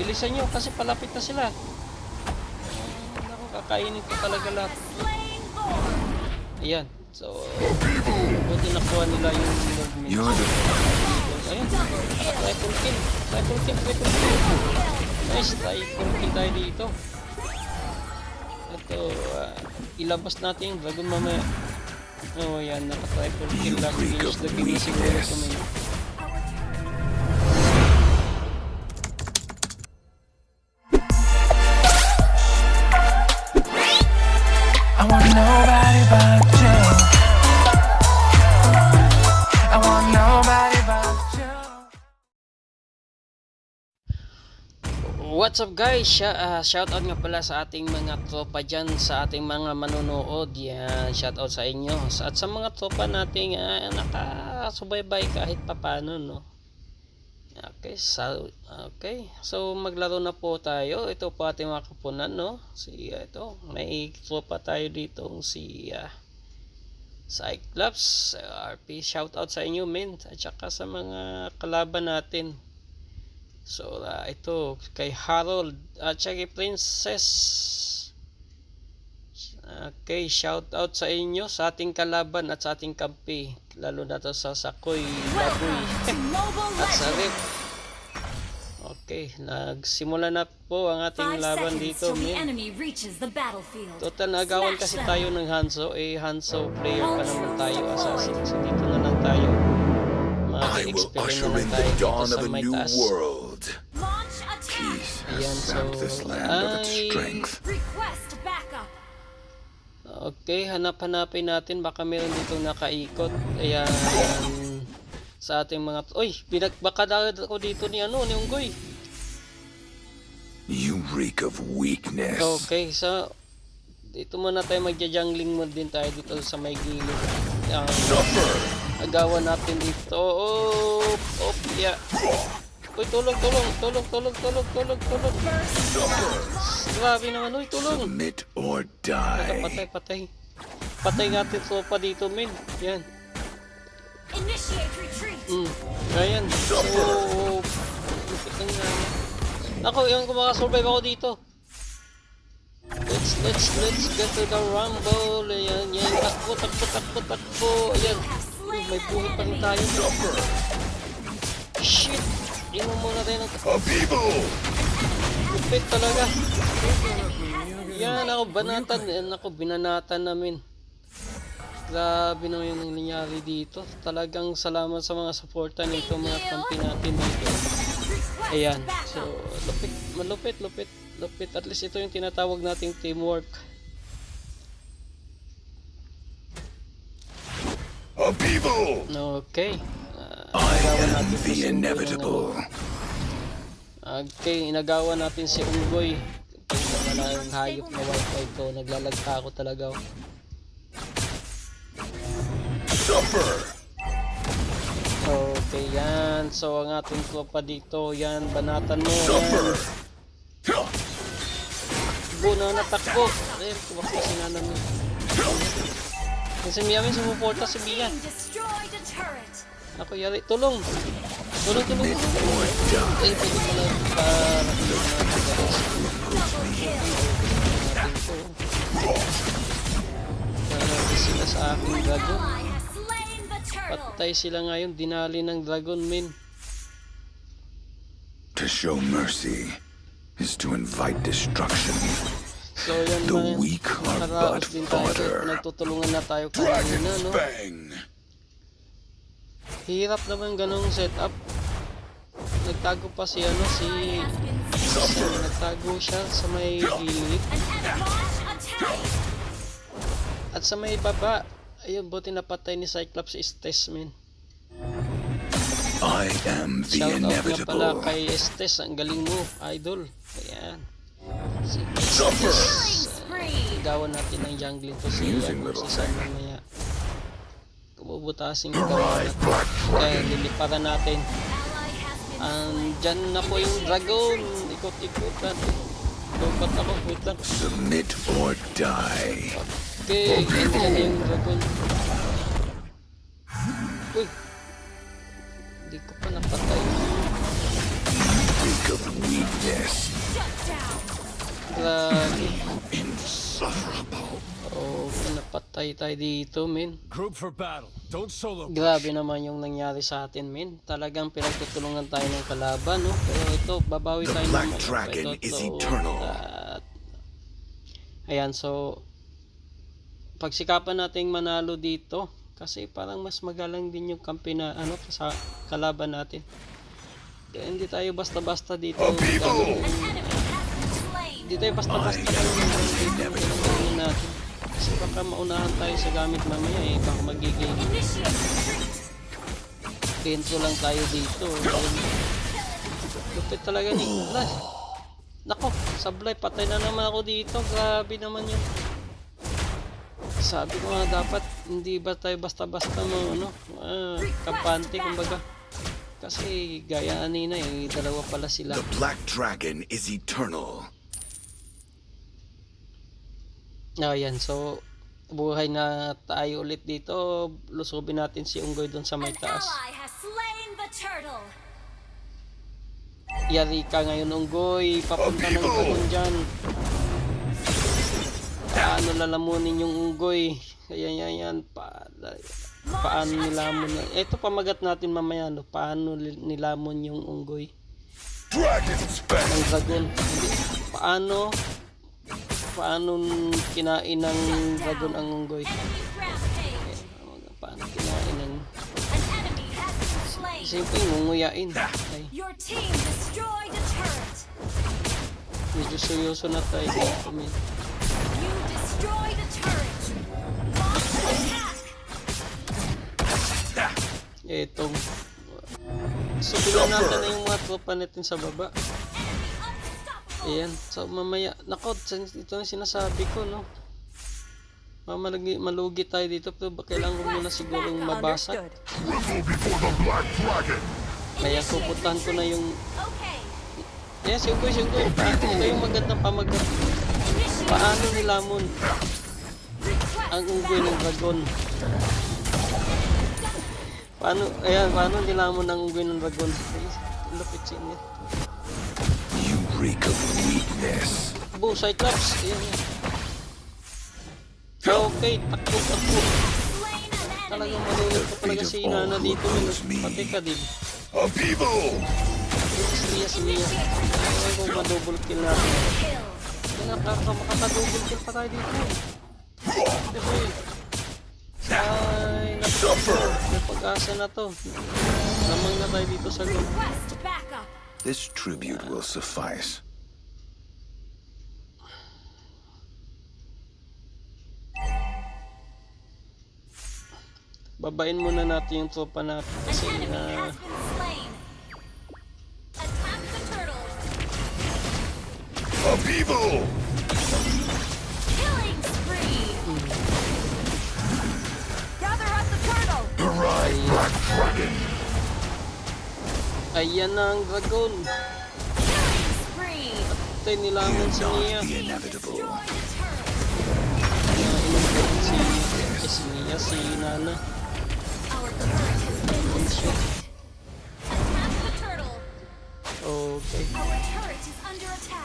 Bilisan nyo kasi palapit na sila. Naku, kakainin ko talaga lahat. Ayan. So, buti nakuha nila yung movement. Ayun. Ah, Triple kill. Triple kill, triple kill. Nice, triple kill tayo dito. Ito, ah, ilabas natin yung dragon mamaya. Oh, yan. Naka-triple kill lang. Finish the game na siguro What's up guys? Sh- uh, shout out nga pala sa ating mga tropa dyan, sa ating mga manonood. Yan, shout out sa inyo. At sa mga tropa nating uh, nakasubaybay kahit papano, no? Okay, so, okay. So, maglaro na po tayo. Ito po ating mga kapunan, no? Si, uh, ito, may tropa tayo dito si uh, Cyclops. RP, shout out sa inyo, men. At saka sa mga kalaban natin. So, ah, ito, kay Harold at saka kay Princess. Okay, shout out sa inyo, sa ating kalaban at sa ating kampi. Lalo na to sa Sakoy, Baboy, at sa Rip. Okay, nagsimula na po ang ating Five laban dito. Total, nagawan kasi them. tayo ng Hanzo. Eh, Hanzo player pa naman tayo, assassin. So, dito na lang tayo. I will usher lang in tayo the dito dawn sa of a may new world. Sapped so, this land of its ay- strength. Request backup. Okay, hanap-hanapin natin. Baka meron dito nakaikot. Ayan. Sa ating mga... Uy! Binagbakadagad ako dito ni ano, ni Unggoy. You reek of weakness. Okay, so... Dito muna tayo magja-jungling mode din tayo dito sa may gilid. Ayan. Agawan natin dito. Oh! Oh! Yeah! Uy, tulong, tulong, tulong, tulong, tulong, tulong, tulong. Grabe naman, uy, tulong. Submit or Ito, die. patay, patay. Patay natin tropa dito, men. Yan. Initiate retreat. Mm. Ayan. So, lupit lang nga. Ako, yung kung makasurvive ako dito. Let's, let's, let's get to the rumble. Ayan, yan. Takbo, takbo, takbo, takbo. Ayan. May buhay pa rin tayo. Shit. Inom muna tayo ng A people! lupit talaga. Yan, ako, banatan. Yan, ako, binanatan namin. Grabe naman yung nangyari dito. Talagang salamat sa mga suporta nito, mga kampi natin dito. Ayan. So, lupit, malupit, lupit, lupit. At least ito yung tinatawag nating teamwork. A people! Okay. I am the inevitable. Okay, inagawa natin si Unggoy. Wala yung hayop na wifi ko. Naglalagta ako talaga. Suffer! Okay, yan. So, ang ating tropa dito, yan. Banatan mo, yan. Suffer! Takbo na natakbo. Ayun, tumakbo si Nana mo. Kasi Mia, may sumuporta si Mia. Team destroyed a turret. Ako yari, tulong. Tulong, tulong, tulong. Ay, pwede pala para kill. Para sila sa aking dragon. Patay sila ngayon, dinali ng dragon, men. To show mercy is to invite destruction. So, yan The weak are but din tayo. fodder. Nagtutulungan na tayo kanina, no? Bang! Hirap naman ganong setup. Nagtago pa si ano si si nagtago siya sa may gilid at sa may baba. Ayun, buti napatay ni Cyclops si Estes, man. I am the Shout out nga pala inevitable. kay Estes, ang galing mo, idol. Ayan. Si Suffer! Gawan natin ng jungling to si, Amusing ano, little Sam mamaya. Black Eh, Dragon. liliparan natin. Andyan na po yung dragon. Ikot-ikot natin. Lupat ako, lang. Submit or die. Okay, andyan yung dragon. Uy! Hindi ko pa napatay. Reek of weakness Grabe. Insufferable. Oh, napatay tayo dito, men. Group for battle. Don't solo. Grabe naman yung nangyari sa atin, men. Talagang pinagtutulungan tayo ng kalaban, no? Pero ito, babawi The tayo Black naman. Dragon Ito, is ito, eternal. at- Ayan, so pagsikapan nating manalo dito kasi parang mas magalang din yung kampi na ano sa kalaban natin. Kaya hindi tayo basta-basta dito. A people! gagawin- An enemy has been slain. Hindi tayo basta-basta natin. Kasi baka maunahan tayo sa gamit mamaya eh. Baka magiging bento lang tayo dito. Lupit talaga ni Ala. Nako, sablay, patay na naman ako dito. Grabe naman yun. Sabi ko nga dapat, hindi ba tayo basta-basta mo, ano, ah, kampante, kumbaga. Kasi gaya kanina eh, dalawa pala sila. The Black Dragon is eternal. Ayan, so buhay na tayo ulit dito. Lusubin natin si Unggoy doon sa may taas. Yari ka ngayon, Unggoy. Papunta ng dragon dyan. Paano lalamunin yung Unggoy? Ayan, yan, yan. Pa, paano nilamon na? Ito pamagat natin mamaya, no? Paano nilamon yung Unggoy? Dragon's back. Ng dragon. Paano? Paano kinain ng dragon ang Unggoy? Rampage. Paano kinain ng... Siyempre, ngunguyain. Ay, medyo seryoso na tayo men. You destroyed a turret. Etong subilan natin na yung mga tropa natin sa baba. Ayan. So mamaya, nako, ito ang sinasabi ko, no. Mamalagi, malugi tayo dito pero kailangan ko muna sigurong mabasa. Kaya pupuntahan ko na yung. Yes, guys, yung guys. Ito yung magandang pamagat. Paano nilamon ang unggoy ng dragon? Paano, ayan, paano nilamon ang unggoy ng dragon? Ay, lupit siya niya. Reek of weakness. Bo, Cyclops. Okay, takbo, takbo. Talagang malulog pa talaga si Nana dito. Pati ka din. A people! Si Mia, si Mia. Ayaw kung ma-double kill natin. Kill. Kaya nakaka makaka-double kill pa tayo dito. Diba eh. Ay, naku. Suffer! May pag-asa na to. Lamang na tayo dito sa loob. Request backup. This tribute will suffice. Babain muna natin yung tropa natin kasi na ah, has been slain. Attack the turtle. A! Killing spree. Hmm. Gather up the turtle. Arrive, Black Dragon! Ayan na ang dragon. Tayo nilamon si inong si, eh, si Mia, si Nana. Okay.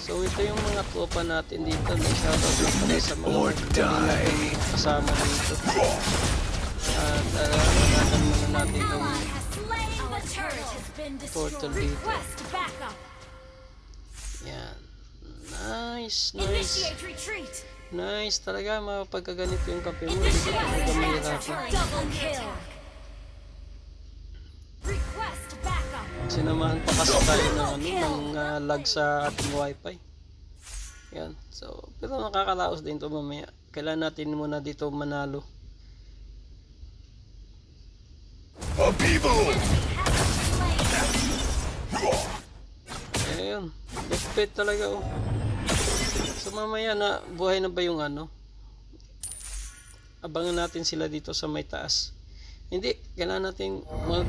So ito yung mga tropa natin dito. May shoutout lang pala sa mga kasama dito. At uh, muna natin itong turret has been Portal dito. Request backup. yan. Nice, nice. Initiate retreat. Nice talaga mapagkaganito yung kape mo. Hindi ka talaga mahirapan. Double kill. Request backup. Sinamahan pa kasi tayo ng, ano, ng uh, lag sa ating wifi. Yan. So, pero nakakalaos din to mamaya. Kailangan natin muna dito manalo. A people! Ayun. Lupit talaga oh. So mamaya na buhay na ba yung ano? Abangan natin sila dito sa may taas. Hindi, kailangan natin mag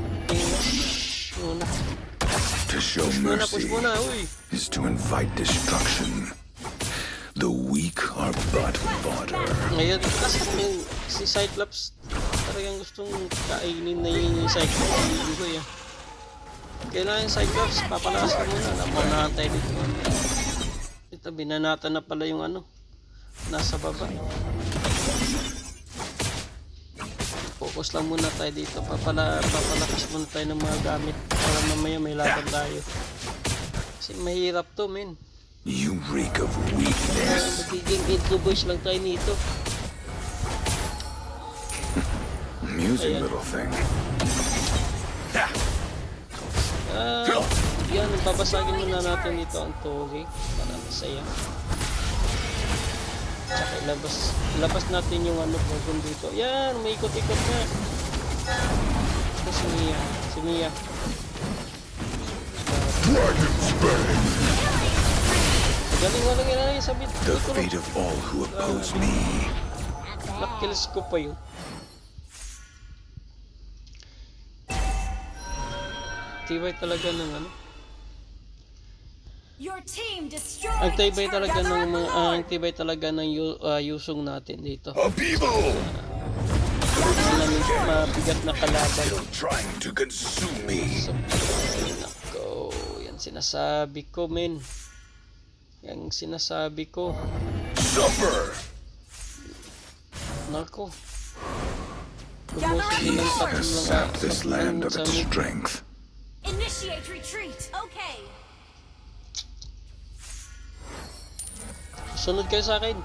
muna. To show Muna, push muna, uy. is to invite destruction. The weak are but fodder. Ngayon, kasi si Cyclops talagang gustong kainin na yung Cyclops. Hindi ko yan. Kailangan yung Cyclops, papalakas ka muna. Napunahan tayo dito. Ito, binanata na pala yung ano. Nasa baba. Focus lang muna tayo dito. Papala, papalakas muna tayo ng mga gamit. Para mamaya may laban tayo. Kasi mahirap to, men. You reek of weakness. Magiging intro boys lang tayo nito. Amusing Ayan. little thing. Ah, yan, babasagin muna natin dito ang turi para masaya. Tsaka ilabas, ilabas natin yung ano program dito. Yan, may ikot-ikot na. Ito si Mia. Si Mia. Galing wala nga yung sabit. The Ito, fate of all who oppose me. nakills ko pa yun. Tibay talaga ng ano. Your team destroyed Ang tibay talaga ng mga the ang tibay talaga ng yu, ah, yusong natin dito. A people Hindi namin mabigat na kalaban. still trying to consume me. So, nako, yan sinasabi ko, men. Yan sinasabi ko. Suffer. Nako. Lumusog din ng tatlong sapped this land of its strength. Initiate retreat. Okay. Sunod kayo sa akin.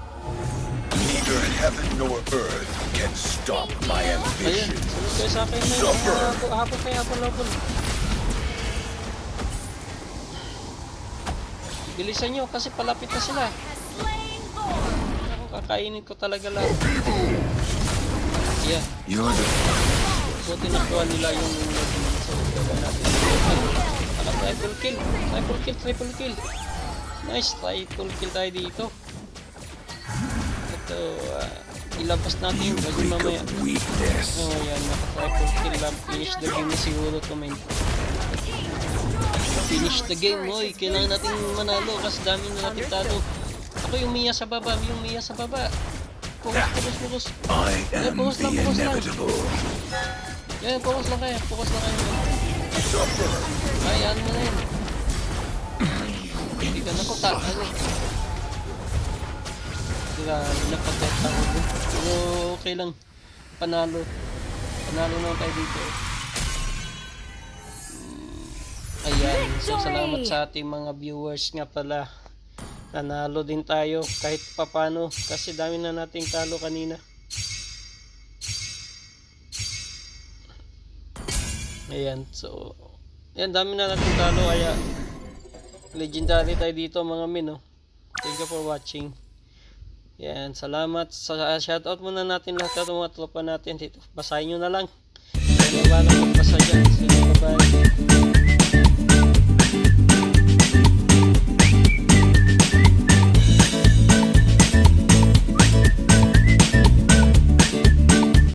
Neither heaven nor earth can stop my ambition. sunod kayo sa akin. Suffer. Hapon, kayo, hapon, hapon. Bilisan nyo kasi palapit na sila. Ako, kakainin ko talaga lahat. Yeah. You're the Buti nakuha nila yung so, gagawin natin. Naka triple kill. Triple kill, triple kill. Nice, triple kill tayo dito. Ito, ah, ilabas natin yung reek mamaya. Oh, yan, naka triple kill lang. Finish the game na siguro to, men. Finish the game, oy. Kailangan natin manalo kasi dami na natin talo. Ako yung Mia sa baba, yung Mia sa baba. Focus, focus, focus. I am Focus lang, the focus lang. inevitable. Yan, focus lang kayo. Focus lang kayo. Ayan mo na yun. Hindi ka na ko ta. Ano? Grabe na pagkatao ko. Pero okay lang. Panalo. Panalo naman tayo dito. Mm, Ayan. So, salamat sa ating mga viewers nga pala. Nanalo din tayo kahit papano kasi dami na nating talo kanina. Ayan, so Ayan, dami na natin talo kaya legendary tayo dito mga min, no? Thank you for watching. Yan, salamat. Sa shoutout muna natin lahat ng mga tropa natin dito. Basahin nyo na lang. Ano ba na magbasa dyan? Sila